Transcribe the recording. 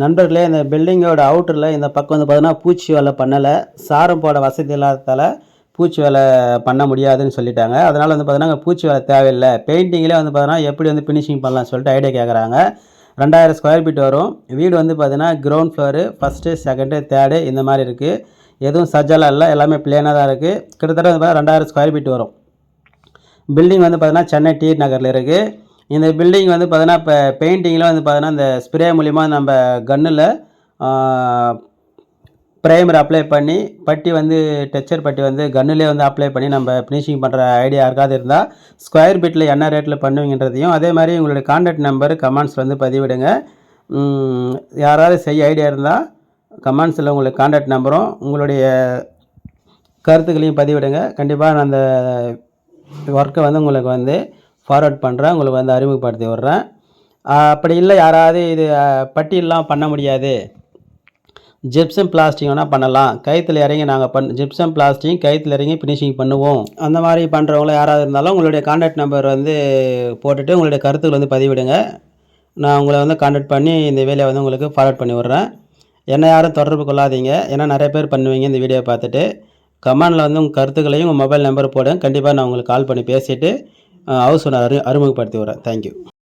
நண்பர்களே இந்த பில்டிங்கோட அவுட்டரில் இந்த பக்கம் வந்து பார்த்தீங்கன்னா பூச்சி வேலை பண்ணலை. சாரம் போட வசதி இல்லாததால் பூச்சி வேலை பண்ண முடியாதுன்னு சொல்லிட்டாங்க. அதனால் வந்து பார்த்தீங்கன்னா பூச்சி வேலை தேவையில்லை. பெயிண்டிங்கிலே வந்து பார்த்தீங்கன்னா எப்படி வந்து ஃபினிஷிங் பண்ணலாம்னு சொல்லிட்டு ஐடியா கேட்குறாங்க ரெண்டாயிரம் ஸ்கொயர் ஃபீட் வரும். வீடு வந்து பார்த்தீங்கன்னா ground floor first second third இந்த மாதிரி இருக்குது எதுவும் சஜ்ஜலாக இல்லை. எல்லாமே பிளேனாக தான் இருக்குது கிட்டத்தட்ட வந்து பார்த்தீங்கன்னா ரெண்டாயிரம் ஸ்கொயர் ஃபீட் வரும். பில்டிங் வந்து பார்த்தீங்கன்னா சென்னை டி நகரில் இருக்குது இந்த பில்டிங் வந்து பார்த்தீங்கன்னா இப்போ பெயிண்டிங்கில் வந்து பார்த்தீங்கன்னா இந்த ஸ்ப்ரே மூலிமா நம்ம கன்னில் ப்ரைமர் அப்ளை பண்ணி பட்டி வந்து டெக்சர் பட்டி வந்து கன்னுலேயே வந்து அப்ளை பண்ணி நம்ம ஃபினிஷிங் பண்ணுற ஐடியா யாருக்காவது இருந்தால் ஸ்கொயர் ஃபீட்டில் என்ன ரேட்டில் பண்ணுவீங்கன்றதையும் அதே மாதிரி உங்களுடைய கான்டாக்ட் நம்பர் கமெண்ட்ஸில் வந்து பதிவிடுங்க. யாராவது செய்ய ஐடியா இருந்தால் கமெண்ட்ஸில் உங்களுக்கு கான்டாக்ட் நம்பரும் உங்களுடைய கருத்துக்களையும் பதிவிடுங்க. கண்டிப்பாக நான் அந்த ஒர்க்கை வந்து உங்களுக்கு வந்து ஃபார்வர்ட் பண்ணுறேன் உங்களுக்கு வந்து அறிமுகப்படுத்தி விட்றேன். அப்படி இல்லை யாராவது இது ஆஹ் பட்டியெல்லாம் பண்ண முடியாது. ஜிப்சம் பிளாஸ்டிங் வேணால் பண்ணலாம். கைத்தில் இறங்கி நாங்கள் பண் ஜிப்சம் பிளாஸ்டிங் கைத்தில் இறங்கி ஃபினிஷிங் பண்ணுவோம். அந்த மாதிரி பண்ணுறவங்களும் யாராவது இருந்தாலும் உங்களுடைய கான்டாக்ட் நம்பர் வந்து போட்டுட்டு உங்களுடைய கருத்துக்கள் வந்து பதிவிடுங்க. நான் உங்களை வந்து கான்டாக்ட் பண்ணி இந்த வேலையை வந்து உங்களுக்கு ஃபார்வர்ட் பண்ணி விட்றேன். என்ன யாரும் தொடர்பு கொள்ளாதீங்க. ஏன்னா நிறைய பேர் பண்ணுவீங்க இந்த வீடியோ பார்த்துட்டு. கமெண்டில் வந்து உங்கள் கருத்துக்களையும் உங்கள் மொபைல் நம்பர் போடுங்க. கண்டிப்பாக நான் உங்களுக்கு கால் பண்ணி பேசிவிட்டு ஹவுஸ் சொன்ன அறி அறிமுகப்படுத்தி விட்றேன். தேங்க்யூ